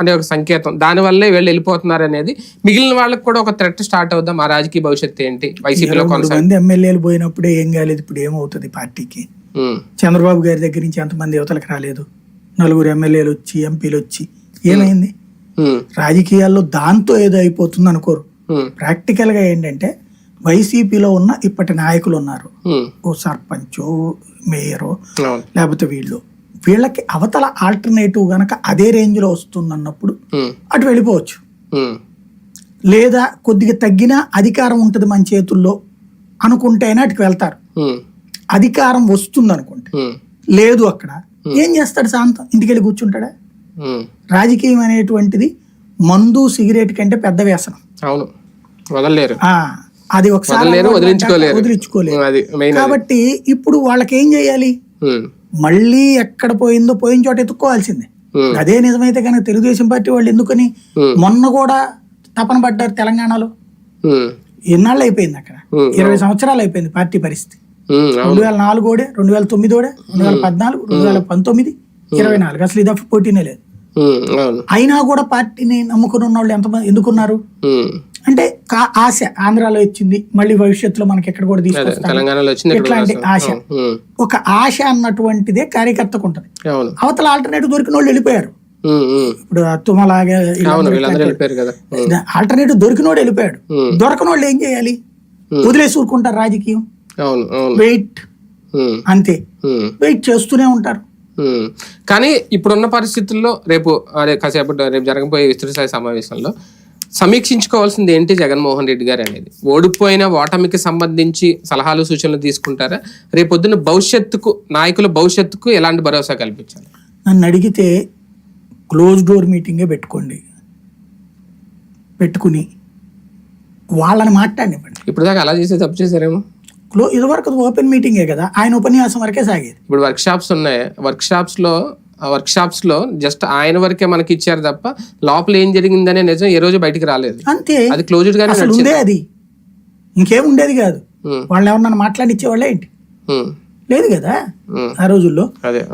అనే ఒక సంకేతం. దాని వల్లే వీళ్ళు వెళ్ళిపోతున్నారు అనేది. మిగిలిన వాళ్ళకి కూడా ఒక థ్రెట్ స్టార్ట్ అవుద్దాం. మా రాజకీయ భవిష్యత్తు ఏంటి? వైసీపీలో ఇరవై మూడు కొనసాగి మంది ఎమ్మెల్యేలు పోయినప్పుడే ఏం కాలేదు. ఇప్పుడు ఏమవుతుంది పార్టీకి? చంద్రబాబు గారి దగ్గర నుంచి ఎంతమంది యువతలకు రాలేదు. నలుగురు ఎమ్మెల్యేలు వచ్చి ఎంపీలు వచ్చి. ఏమైంది? రాజకీయాల్లో దాంతో ఏదో అయిపోతుంది అనుకోరు. ప్రాక్టికల్గా ఏంటంటే వైసీపీలో ఉన్న ఇప్పటి నాయకులు ఉన్నారు. ఓ సర్పంచో మేయరో లేకపోతే వీళ్ళు. వీళ్ళకి అవతల ఆల్టర్నేటివ్ గనక అదే రేంజ్లో వస్తుంది అన్నప్పుడు అటు వెళ్ళిపోవచ్చు. లేదా కొద్దిగా తగ్గినా అధికారం ఉంటుంది మన చేతుల్లో అనుకుంటేనే అటుకు వెళ్తారు. అధికారం వస్తుంది అనుకుంటే లేదు అక్కడ. ఏం చేస్తాడు శాంతం? ఇంటికెళ్ళి కూర్చుంటాడా? రాజకీయం అనేటువంటిది మందు సిగరెట్ కంటే పెద్ద వ్యసనం. అవును. వదలలేరు. అది ఒకసారి వదిలించుకోలేరు. కాబట్టి ఇప్పుడు వాళ్ళకి ఏం చేయాలి మళ్ళీ ఎక్కడ పోయిందో పోయిన చోట ఎత్తుక్కోవాల్సిందే. అదే నిజమైతే కనుక తెలుగుదేశం పార్టీ వాళ్ళు ఎందుకని మొన్న కూడా తపన పడ్డారు తెలంగాణలో. ఎన్నాళ్ళు అయిపోయింది అక్కడ? ఇరవై సంవత్సరాలు అయిపోయింది పార్టీ పరిస్థితి. రెండు వేల నాలుగు ఓడే రెండు వేల తొమ్మిది ఓడే రెండు వేల పద్నాలుగు రెండు వేల పంతొమ్మిది ఇరవై నాలుగు. అసలు ఇది పోటీనే లేదు. అయినా కూడా పార్టీని నమ్ముకుని ఉన్న వాళ్ళు ఎంతమంది ఎందుకున్నారు? అంటే ఆశ ఆంధ్రాలో ఇచ్చింది మళ్ళీ భవిష్యత్తులో మనకి ఎక్కడ కూడా వచ్చింది ఇట్లాంటి కూడా ఆశ? ఒక ఆశ అన్నటువంటిదే కార్యకర్తకు ఉంటది. అవతల ఆల్టర్నేటివ్ దొరికిన వాళ్ళు వెళ్ళిపోయారు. ఇప్పుడు ఉమ్, ఆల్టర్నేటివ్ దొరికినోడు వెళ్ళిపోయాడు ఉమ్, దొరకని వాళ్ళు ఏం చేయాలి. వదిలేసి ఊరుకుంటారు రాజకీయం. వెయిట్ అంతే. వెయిట్ చేస్తూనే ఉంటారు. కానీ ఇప్పుడున్న పరిస్థితుల్లో రేపు అదే కాసేపు రేపు జరగబోయే విస్తృత స్థాయి సమావేశంలో సమీక్షించుకోవాల్సింది ఏంటి జగన్మోహన్ రెడ్డి గారు అనేది? ఓడిపోయిన ఓటమికి సంబంధించి సలహాలు సూచనలు తీసుకుంటారా? రేపొద్దున భవిష్యత్తుకు నాయకుల భవిష్యత్తుకు ఎలాంటి భరోసా కల్పించాలి? నన్ను అడిగితే క్లోజ్ డోర్ మీటింగే పెట్టుకోండి. పెట్టుకుని వాళ్ళని మాట్లాడినివ్వండి. ఇప్పుడు దాకా అలా చేసే తప్పు చేశారేమో? క్లో ఇదివరకు ఓపెన్ మీటింగే కదా ఆయన ఉపన్యాసం వరకే సాగేది. ఇప్పుడు వర్క్ షాప్స్ ఉన్నాయి. వర్క్ షాప్స్లో వర్క్ షాప్స్లో జస్ట్ ఆయన వరకే మనకి ఇచ్చారు తప్ప లోపల ఏం జరిగిందనే నిజం ఏ రోజు బయటికి రాలేదు. అంతే. అది క్లోజ్డ్ గానే అసలు ఉందే అది. ఇంకేం ఉండేది కాదు. వాళ్ళు ఎవరన్నా మాట్లాడిచ్చేవాళ్ళే ఏంటి? లేదు కదా. ఆ రోజుల్లో. అదే.